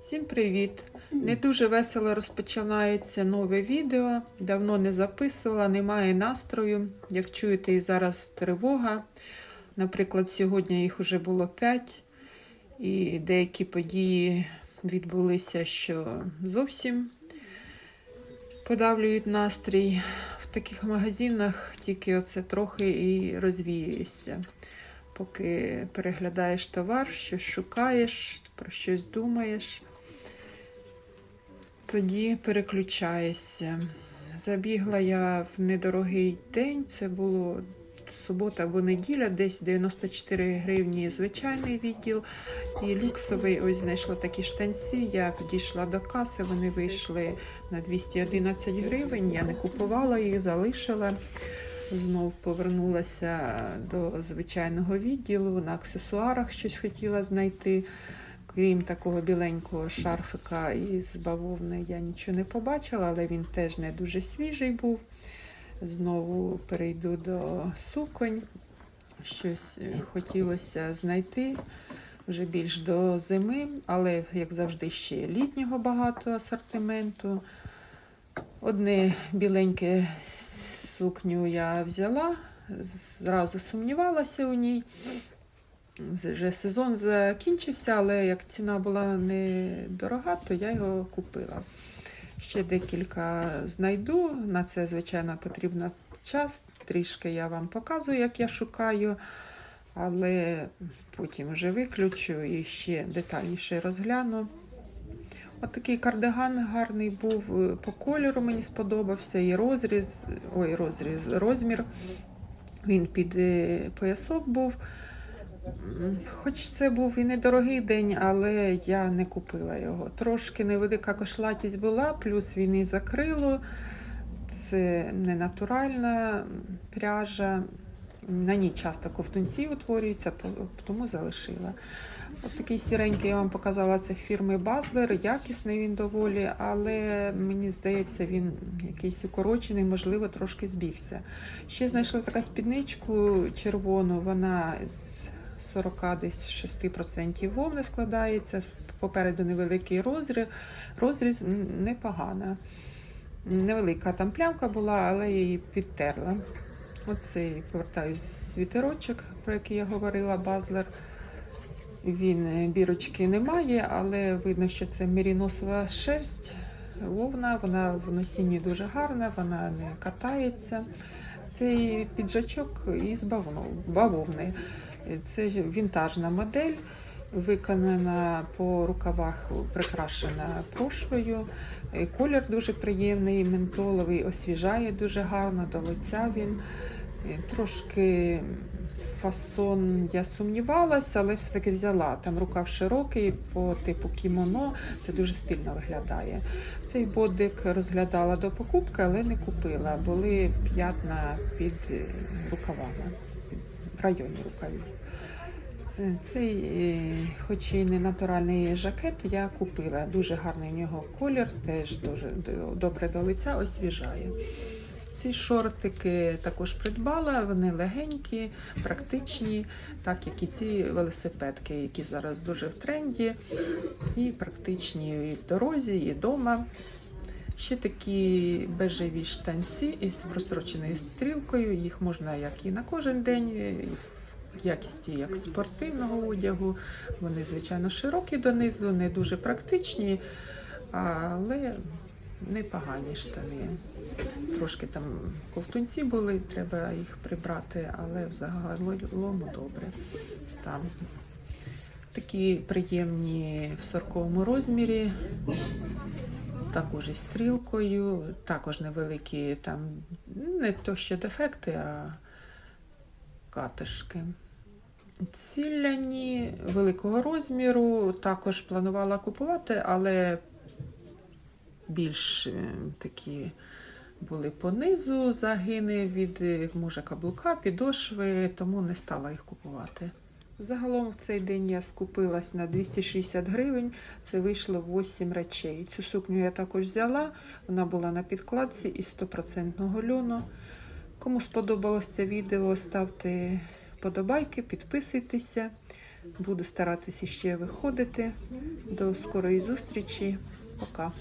Всім привіт! Не дуже весело розпочинається нове відео. Давно не записувала, немає настрою. Як чуєте, і зараз тривога. Наприклад, сьогодні їх вже було 5, і деякі події відбулися, що зовсім подавлюють настрій. В таких магазинах тільки оце трохи і розвіюєшся. Поки переглядаєш товар, щось шукаєш, про щось думаєш тоді переключаєшся. Забігла я в недорогий день, це було субота або неділя, десь 94 гривні звичайний відділ. І люксовий ось знайшла такі штанці. Я підійшла до каси, вони вийшли на 211 гривень. Я не купувала їх, залишила. Знов повернулася до звичайного відділу, на аксесуарах щось хотіла знайти. Крім такого біленького шарфика із бавовни, я нічого не побачила, але він теж не дуже свіжий був. Знову перейду до суконь. Щось е, хотілося знайти вже більш до зими, але, як завжди, ще літнього багато асортименту. Одне біленьке сукню я взяла, зразу сумнівалася у ній. Вже сезон закінчився, але як ціна була недорога, то я його купила. Ще декілька знайду. На це, звичайно, потрібно час. Трішки я вам показую, як я шукаю, але потім вже виключу і ще детальніше розгляну. От такий кардиган гарний був по кольору, мені сподобався, і розріз, ой, розріз, розмір. Він під е, поясок був. Хоч це був і недорогий день, але я не купила його. Трошки невелика кошлатість була, плюс він і закрило. Це не натуральна пряжа. На ній часто ковтунці утворюються, тому залишила. От такий сіренький я вам показала це фірми Базлер. Якісний він доволі, але мені здається, він якийсь укорочений, можливо, трошки збігся. Ще знайшла така спідничку червону, вона з 40 десь 6% вовни складається. Попереду невеликий розріз, розріз непогана. Невелика там плямка була, але я її підтерла. Оцей повертаюсь світерочок, про який я говорила, базлер. Він е, бірочки немає, але видно, що це меріносова шерсть, вовна, вона в носінні дуже гарна, вона не катається. Цей піджачок із бавовни. Це вінтажна модель, виконана по рукавах, прикрашена прошвою. Колір дуже приємний, ментоловий, освіжає дуже гарно, до лиця він. Трошки фасон я сумнівалася, але все-таки взяла. Там рукав широкий по типу кімоно, це дуже стильно виглядає. Цей бодик розглядала до покупки, але не купила. Були п'ятна під рукавами, районі рукавів. Цей, е, хоч і не натуральний жакет, я купила. Дуже гарний у нього колір, теж дуже добре до лиця освіжає. Ці шортики також придбала, вони легенькі, практичні, так як і ці велосипедки, які зараз дуже в тренді, і практичні і в дорозі, і вдома. Ще такі бежеві штанці із простроченою стрілкою, їх можна як і на кожен день, в якісті як спортивного одягу. Вони, звичайно, широкі донизу, не дуже практичні, але непогані штани. Трошки там ковтунці були, треба їх прибрати, але взагалом добре стан. Такі приємні в 40 розмірі, також із стрілкою, також невеликі там, не то що дефекти, а катишки. Ціляні великого розміру, також планувала купувати, але більш е, такі були понизу загини від може каблука, підошви, тому не стала їх купувати. Загалом в цей день я скупилась на 260 гривень, це вийшло 8 речей. Цю сукню я також взяла, вона була на підкладці із 100% льону. Кому сподобалось це відео, ставте подобайки, підписуйтеся. Буду старатися ще виходити. До скорої зустрічі. Пока.